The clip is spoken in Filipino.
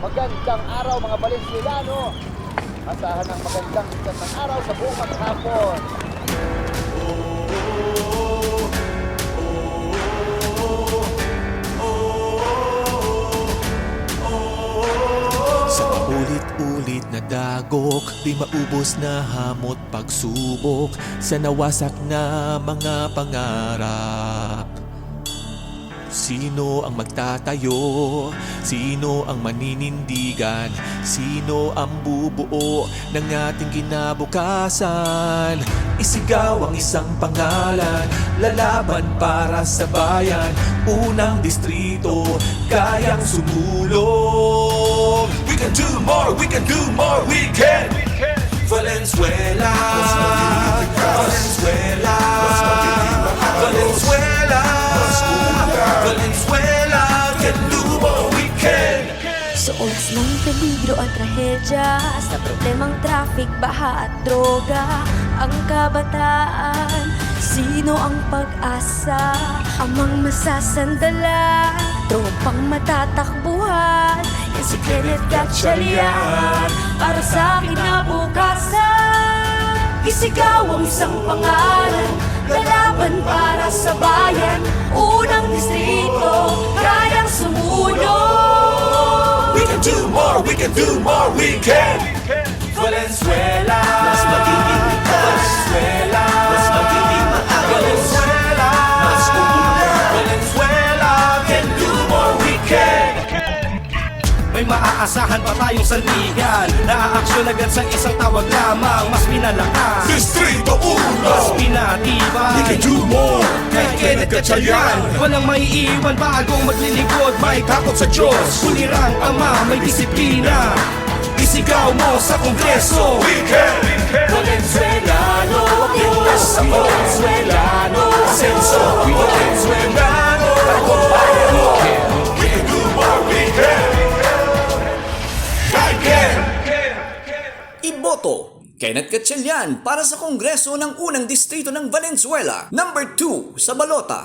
Magandang araw mga Valenzuelano. Asahan ng magandang sikat ng araw sa buong maghapon. Sa paulit-ulit na dagok Di maubos na hamot pagsubok Sa nawasak na mga pangarap Sino ang magtatayo? Sino ang maninindigan? Sino ang bubuo ng ating kinabukasan? Isigaw ang isang pangalan Lalaban para sa bayan Unang distrito Kayang sumulong We can do more, we can do more, we can Valenzuela Sa oras ng peligro at trahedya Sa problemang traffic, baha at droga Ang kabataan, sino ang pag-asa? Amang masasandala, tropang matatakbuhan Yan si Kenneth Gatchalian Para sa kinabukasan Isigaw ang isang pangalan Lalaban para sa bayan Unang distrito, more, we can do more, we can. Valenzuela. Mas magiging Valenzuela. Mas magiging Valenzuela. Mas Valenzuela. Can do more, we can. May maaasahan pa tayong sandigan. Naaaksyon agad sa isang tawag lamang. Mas pinalakas, Distrito 1 mas pinatibay. We can do more Kay Kenneth Gatchalian Walang maiiwan bagong maglilingkod. May takot sa Diyos. Kulirang ama, may disiplina. Isigaw mo sa Kongreso. We can Valenzuelano. Sa Valenzuelano Asenso Valenzuelano. Tagumpayan We can We can do more, we can I can Iboto Kenneth Gatchalian para sa Kongreso ng unang distrito ng Valenzuela, number 2 sa balota.